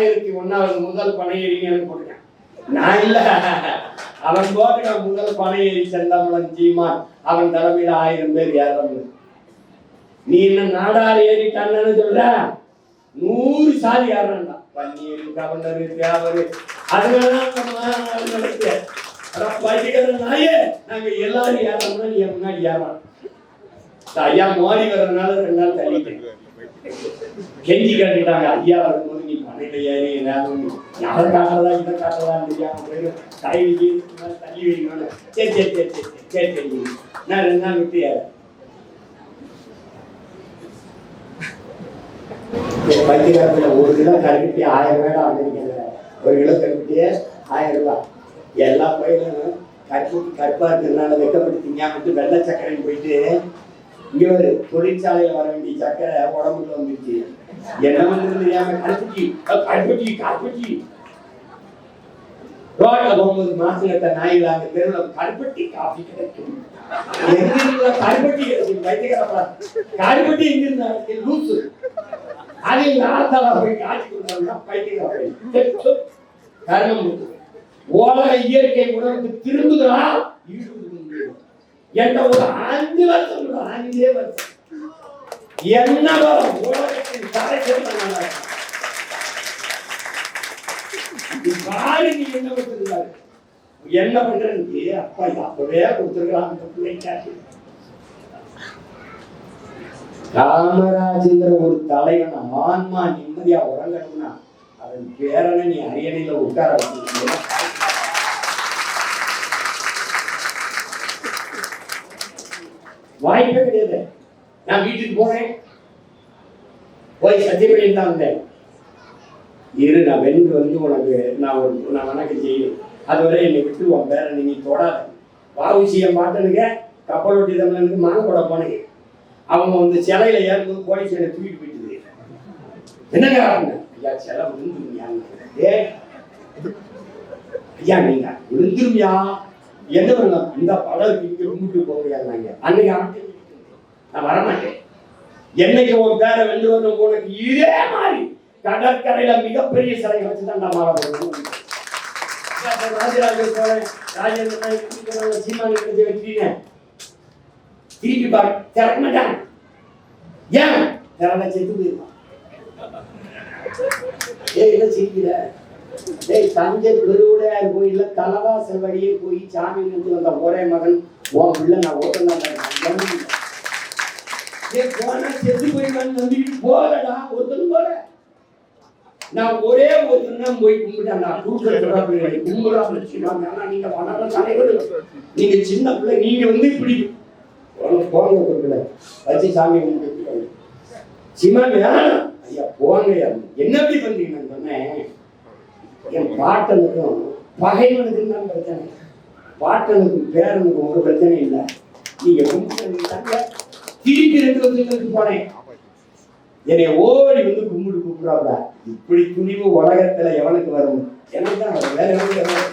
ஆயிரத்தி ஒன்னாவது முதல் பனையேறிங்கன்னு ஏறிங்கன்னு நான் இல்ல. அவன் போட்டுக்கான் முதல் பனையேறி ஏறி செந்தமலன் சீமான். அவன் தலைமையில ஆயிரம் பேர் ஏறணும். நீ என்ன நாடார் ஏறிட்டான்னு சொல்ற? நூறு சாதி ஏறான்டா பன்னீர் கவர்னர் தேவரு அதுதான் நாயே. நாங்க எல்லாரும் ஏறோம்னா நீ முன்னாடி ஏறலாம் ஐயா மோடி வர்றதுனால ரெண்டு நாள் தள்ளிட்டேன். கெஞ்சி கேட்டுட்டாங்க ஐயா வரும்போது நீ ஏதாவது ஏறி நேரம் அதை காட்டுறதா இதை தள்ளி வைக்கணும் சரி சரி சரி சரி சரி சரி சரி நான் ரெண்டு நாள் விட்டு ஏறேன் பைத்தியக்காரத்தில் ஒரு கிலோ கருப்பட்டி ஆயிரம் ரூபாய் வந்திருக்கேன் ஒரு கிலோ கருப்பட்டியே ஆயிரம் ரூபாய் எல்லா பயிலும் கற்பு கற்பாக இருக்கிறதுனால வெக்கப்பட்டு திங்காமட்டு வெள்ளை சக்கரைன்னு போயிட்டு இங்க ஒரு தொழிற்சாலையில் வர வேண்டிய சக்கரை உடம்புல வந்துருச்சு என்ன பண்றது தெரியாம கருப்பட்டி அஹ் கருப்பட்டி ரோட்ல போகும்போது மாசுங்கத்த நாயில் அந்த தெருவில் கருப்பட்டி காஃபி கிடைக்கும். எங்க இருந்தா கருப்பட்டி எங்க இருந்தா லூசு. அது ஆத்தால போய் காட்சி உலக இயற்கை உணவுக்கு திரும்புகிறா என்ற ஒரு அஞ்சு வருஷம் அஞ்சே வருஷம் என்ன வரும் உலகத்தின் தலை பாரு நீ என்ன என்ன பண்றேன்னு அப்பா அப்பவே கொடுத்துருக்கலாம் அந்த பிள்ளைக்கு ஒரு தலைவன் ஆன்மா நிம்மதியா உறங்கணும்னா அதன் பேரனை நீ அரியணையில உட்கார வாய்ப்பே கிடையாது நான் வீட்டுக்கு போனேன் போய் சத்தியப்படி தான் வந்தேன். இரு நான் வென்று வந்து உனக்கு நான் ஒரு நான் வணக்கம் செய்யும் அதுவரை என்னை விட்டு உன் பேரை நீ தொடாத. வாவுசியம் பாட்டனுங்க கப்பலோட்டி தமிழனுக்கு மாங்க கூட போனீங்க அவங்க வந்து சிலையில ஏறும்போது போலீஸ் என்னை தூக்கிட்டு போயிட்டு என்னங்க ஆகுங்க ஐயா சிலை விழுந்துருமியான்னு ஏ ஐயா நீங்க விழுந்துருமியா? என்ன பண்ணலாம் இந்த படம் இங்க கும்பிட்டு போறியாங்க அன்னைக்கு அவன்கிட்ட நான் வரமாட்டேன். என்னைக்கு உன் பேரை வென்று வரணும் உனக்கு இதே மாதிரி கடற்கரையில மிகப்பெரிய சிலையை வச்சுதான் நான் மாற வரணும் ராஜராஜ சோழன் ராஜேந்திரன் சீமான் எடுத்து திருப்பி பாரு திறக்க மாட்டான். ஏன்? திறந்த செத்து ஏய் என்ன சிரிக்கிற? ஏய் தஞ்சை பெருவுடையார் கோயில்ல தலவாசல் வழியே போய் சாமி நின்று வந்த ஒரே மகன் உன் பிள்ளை நான் ஓட்டம் ஏய் போனா செத்து போயிருக்கான்னு நம்பிக்கிட்டு போகலடா ஒருத்தரும் போல நான் ஒரே ஒரு தான் போய் கும்பிட்டேன். நான் கும்பிட்டு கும்பிடாம வச்சுக்காம ஆனா நீங்க வளர தலைவர் நீங்க சின்ன பிள்ளை நீங்க வந்து இப்படி போங்க போங்க கொடுக்கல. வச்சு சாமி கும்பிட்டு சிமா வேணாம். ஐயா போங்க என்ன எப்படி பண்றீங்கன்னு சொன்னேன். என் பாட்டனுக்கும் பகைவனுக்கும் தான் பிரச்சனை. பாட்டனுக்கும் பேரனுக்கும் ஒரு பிரச்சனை இல்லை. நீங்க கும்பிட்டு திருப்பி ரெண்டு வருஷத்துக்கு போனேன். என்னை ஓடி வந்து கும்பிட்டு கூப்பிடாத இப்படி துணிவு உலகத்துல எவனுக்கு வரும்? எனக்கு அவர் வேற எவனுக்கு வரும்?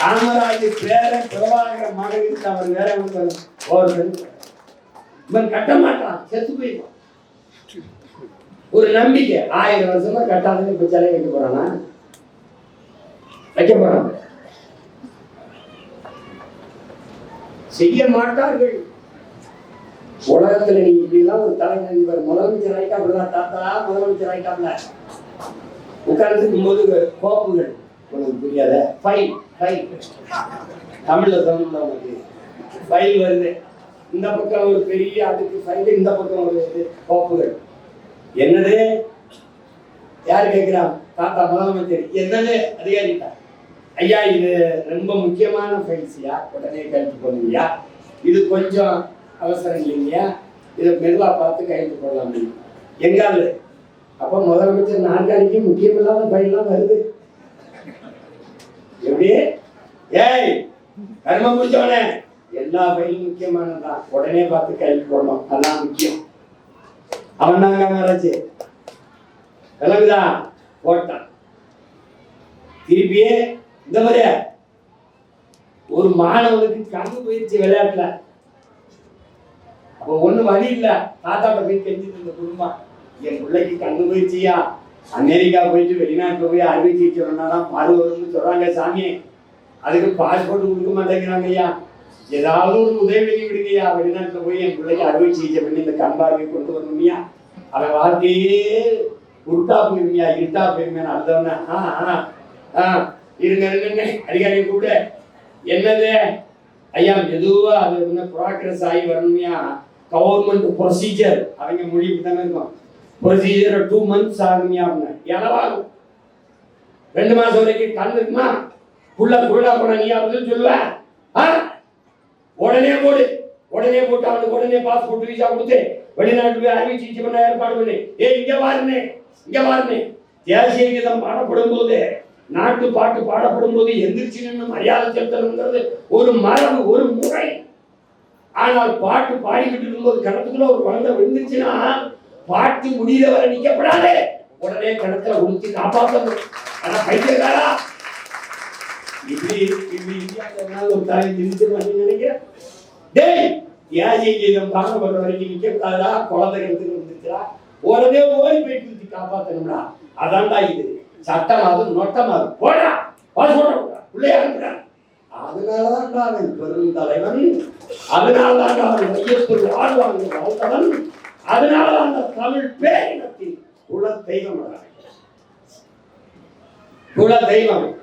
காமராஜ் பேரன் பிரபாகர மகனுக்கு அவர் வேற எவனுக்கு வரும்? இவன் கட்ட மாட்டான். செத்து போயிடுவான். ஒரு நம்பிக்கை. ஆயிரம் வருஷமா கட்டாதுன்னு இப்ப சிலை வைக்க போறானா? வைக்க போறான். செய்ய மாட்டார்கள். உலகத்துல நீ இப்படிலாம் ஒரு தலைமை இவர் முதலமைச்சர் ஆயிட்டாப்ல தாத்தா முதலமைச்சர் ஆயிட்டாப்ல. உட்கார்ந்துருக்கும் போது கோப்புகள். உனக்கு புரியாத? ஃபைல் ஃபைல் தமிழ்ல தமிழ்ல உனக்கு ஃபைல் வருது. இந்த பக்கம் ஒரு பெரிய அதுக்கு ஃபைல் இந்த பக்கம் ஒரு இது கோப்புகள். என்னது? யார் கேட்கிறான் தாத்தா முதலமைச்சர். என்னது? அதிகாரிட்டா ஐயா இது ரொம்ப முக்கியமான ஃபைல்ஸ்யா உடனே கழித்து போடுங்கய்யா இது கொஞ்சம் அவசரம் இல்லைங்கய்யா. இதை மெதுவாக பார்த்து கையெழுத்து போடலாம். அப்படின்னு எங்காவது அப்போ முதலமைச்சர் நாற்காலிக்கு முக்கியமில்லாத பயிலாம் வருது. எப்படி? ஏய் கர்மம் முடிச்சவனே. எல்லா பயிலும் முக்கியமானதான் உடனே பார்த்து கையெழுத்து போடணும். அதான் முக்கியம். அவன் தாங்க வராச்சு. விளங்குதா? போட்டான். திருப்பியே இந்த மாதிரியா? ஒரு மாணவனுக்கு கண்ணு போயிடுச்சு விளையாட்டுல. அப்போ ஒண்ணு வழி இல்ல. தாத்தாட்ட போய் கெஞ்சிட்டு இருந்த குடும்பம் என் பிள்ளைக்கு கண்ணு போயிடுச்சியா அமெரிக்கா போயிட்டு வெளிநாட்டுல போய் அறுவை சிகிச்சை பண்ணாதான் பாரு வரும்னு சொல்றாங்க சாமி. அதுக்கு பாஸ்போர்ட் கொடுக்க மாட்டேங்கிறாங்க ஐயா. ஏதாவது ஒரு உதவி பண்ணி விடுங்கய்யா வெளிநாட்டுல போய் என் பிள்ளைக்கு அறுவை சிகிச்சை பண்ணி இந்த கண்பார்வை கொண்டு வரணும்யா அவன் வாழ்க்கையே உருட்டா போயிருமியா இருட்டா போயிருமே அடுத்தவன ஆ ஆ ஆ. இருங்க இருங்க அதிகாரி கூட என்னது? ஐயா மெதுவா அது என்ன ப்ராக்ரஸ் ஆகி வரணும்யா? கவர்மெண்ட் ப்ரொசீஜர் அவங்க முடிவு தானே இருக்கும் ப்ரொசீஜர் டூ மந்த்ஸ் ஆகுமியா அப்படின்னா எளவாகும் ரெண்டு மாசம் வரைக்கும் கண் இருக்குமா? புள்ள புள்ளா போன நீ அப்படின்னு சொல்லுவ? ஆ? உடனே போடு. உடனே போட்டு அவனுக்கு உடனே பாஸ்போர்ட் விசா கொடுத்து வெளிநாட்டுக்கு போய் அறுவை சிகிச்சை பண்ண ஏற்பாடு பண்ணு. ஏ இங்க பாருன்னு. இங்க பாருன்னு. தேசிய கீதம் பாடப்படும் போது நாட்டு பாட்டு பாடப்படும் போது எந்திரிச்சு நின்று மரியாதை செலுத்தணுங்கிறது ஒரு மரபு ஒரு முறை. ஆனால் பாட்டு பாடிக்கிட்டு இருக்கும்போது கிணத்துக்குள்ள ஒரு குழந்தை விழுந்துச்சுன்னா பாட்டு முடியிற வரை நிக்கப்படாது. உடனே கிணத்துல உளுத்தி காப்பாற்றணும் ஆனா பைத்தியக்காரா? இப்படி இப்படி இந்தியாவுல ஒரு தாய் நிறுத்து நினைக்கிறேன். டேய் தியாகி கீதம் பண்ற வரைக்கும் நிக்கப்படாதா? குழந்தை கிணத்துக்கு வந்துச்சுடா உடனே ஓடி போய் குத்தி காப்பாத்தணும்டா. அதான்டா இது. சட்டம் அது நொட்டம் அது போடா பாஸ்போர்ட் பிள்ளையா இருக்கிறான் அதனாலதான் அவன் பெரும் தலைவன் அதனால்தான் அவர் மையத்தில் வாழ்வாங்க வாழ்ந்தவன்? அதனாலதான் அந்த தமிழ் பேரினத்தின் குல தெய்வம் குல தெய்வம்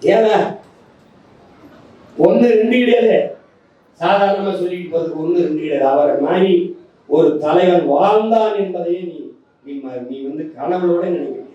ஏன ஒன்று ரெண்டு கிடையாது. சாதாரணமா சொல்லிட்டு போறதுக்கு ஒன்று ரெண்டு கிடையாது. அவரை மாதிரி ஒரு தலைவன் வாழ்ந்தான் என்பதையே நீ நீ ம- நீ வந்து கனவுளோட நினைக்கிறேன்